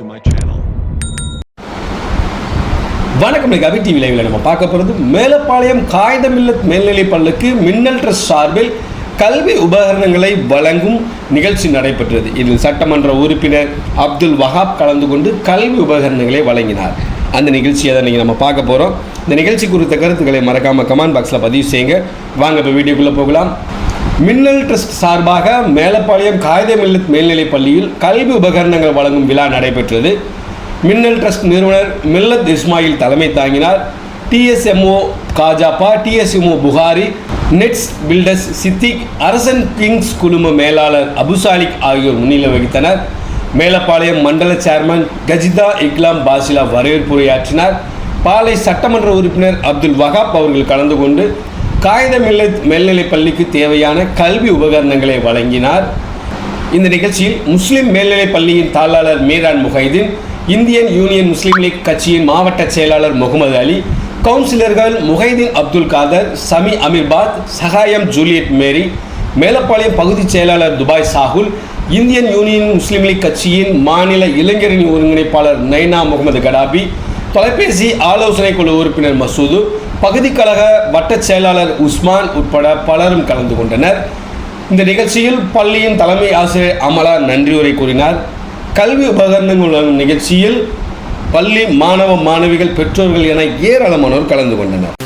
to my channel. வணக்கம் கவி TV லைவில் நம்ம பார்க்க போகிறது மேலப்பாளையம் காகித மில்லத் மேல்நிலைப் பள்ளிக்கு மின்னல் ட்ரஸ்ட் சார்பில் கல்வி உபகரணங்களை வழங்கும் நிகழ்ச்சி நடைபெற்றது. இதில் சட்டமன்ற உறுப்பினர் அப்துல் வஹாப் கலந்து கொண்டு கல்வி உபகரணங்களை வழங்கினார். அந்த நிகழ்ச்சியை தான் நீங்கள் நம்ம பார்க்க போகிறோம் இந்த நிகழ்ச்சி குறித்த கருத்துக்களை மறக்காமல் கமெண்ட் பாக்ஸில் பதிவு செய்யுங்க. வாங்க இப்போ வீடியோக்குள்ளே போகலாம். மின்னல் ட்ரஸ்ட் சார்பாக மேலப்பாளையம் காகித மில்லத் மேல்நிலைப் பள்ளியில் கல்வி உபகரணங்கள் வழங்கும் விழா நடைபெற்றது. மின்னல் ட்ரஸ்ட் நிறுவனர் மில்லத் இஸ்மாயில் தலைமை தாங்கினார். TSMO Kajappa TSMO Bukhari Nets Builders Siddique Arasan Kings குழும மேலாளர் அபுசாலிக் ஆகியோர் முன்னிலை வகித்தனர். மேலப்பாளையம் மண்டல சேர்மன் கஜிதா இக்லாம் பாசிலா வரவேற்புரையாற்றினார். பாலை சட்டமன்ற உறுப்பினர் அப்துல் வஹாப் அவர்கள் கலந்து கொண்டு காகித மேல்நிலை மேல்நிலைப் பள்ளிக்கு தேவையான கல்வி உபகரணங்களை வழங்கினார். இந்த நிகழ்ச்சியில் முஸ்லிம் மேல்நிலைப் பள்ளியின் தாளாளர் Meeran Mohideen Indian Union Muslim League கட்சியின் மாவட்ட செயலாளர் முகமது அலி கவுன்சிலர்கள் முஹைதீன் அப்துல் காதர் சமி அமீர்பாத் சகாயம் ஜூலியட் மேரி மேலப்பாளையம் பகுதி செயலாளர் Dubai Shahul Indian Union Muslim League கட்சியின் மாநில இளைஞரணி ஒருங்கிணைப்பாளர் நைனா முகமது கடாபி தொலைபேசி ஆலோசனை குழு உறுப்பினர் மசூது பகுதி கழக வட்டச் செயலாளர் உஸ்மான் உட்பட பலரும் கலந்து கொண்டனர். இந்த நிகழ்ச்சியில் பள்ளியின் தலைமை ஆசிரியர் அமலா நன்றியுரை கூறினார். கல்வி உபகரணங்கள் நிகழ்ச்சியில் பள்ளி மாணவ மாணவிகள் பெற்றோர்கள் என ஏராளமானோர் கலந்து கொண்டனர்.